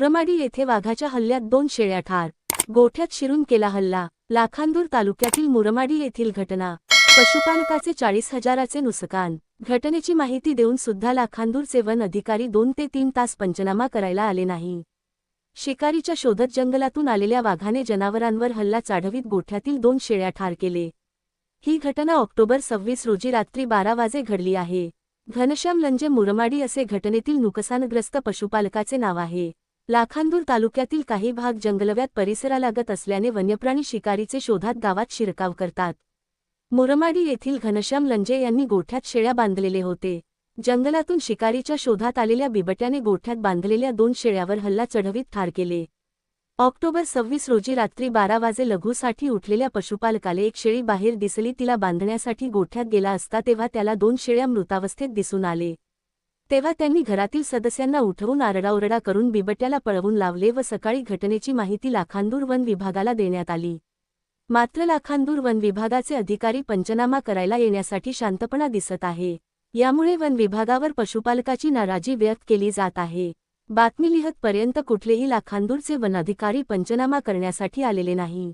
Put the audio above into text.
मुरमाडी येथे वाघाच्या हल्ल्यात दोन शेळ्या ठार गोठ्यात शिरून केला हल्ला. लाखांदूर तालुक्यातील मुरमाडी येथील घटना. पशुपालकाचे चाळीस हजाराचे नुकसान. घटनेची माहिती देऊन सुद्धा लाखांदूरचे वन अधिकारी दोन ते तीन तास पंचनामा करायला आले नाही. शिकारीच्या शोधत जंगलातून आलेल्या वाघाने जनावरांवर हल्ला चाढवीत गोठ्यातील दोन शेळ्या ठार केले. ही घटना ऑक्टोबर सव्वीस रोजी रात्री बारा वाजे घडली आहे. घनश्याम लंजे मुरमाडी असे घटनेतील नुकसानग्रस्त पशुपालकाचे नाव आहे. लाखांदूर तालुक्यातील काही भाग जंगलव्यात परिसरालागत असल्याने वन्यप्राणी शिकारीचे शोधात गावात शिरकाव करतात. मुरमाडी येथील घनश्याम लंजे यांनी गोठ्यात शेळ्या बांधलेले होते. जंगलातून शिकारीच्या शोधात आलेल्या बिबट्याने गोठ्यात बांधलेल्या दोन शेळ्यावर हल्ला चढवीत ठार केले. ऑक्टोबर सव्वीस रोजी रात्री बारा वाजे लघुसाठी उठलेल्या पशुपालकाले एक शेळी बाहेर दिसली तिला बांधण्यासाठी गोठ्यात गेला असता तेव्हा त्याला दोन शेळ्या मृतावस्थेत दिसून आले. तेव्हा त्यांनी घरातील सदस्यांना उठवून आरडाओरडा करून बिबट्याला पळवून लावले व सकाळी घटनेची माहिती लाखांदूर वन विभागाला देण्यात आली. मात्र लाखांदूर वन विभागाचे अधिकारी पंचनामा करायला येण्यासाठी शांतपणा दिसत आहे. यामुळे वन विभागावर पशुपालकाची नाराजी व्यक्त केली जात आहे. बातमी लिहतपर्यंत कुठलेही लाखांदूरचे वनाधिकारी पंचनामा करण्यासाठी आलेले नाही.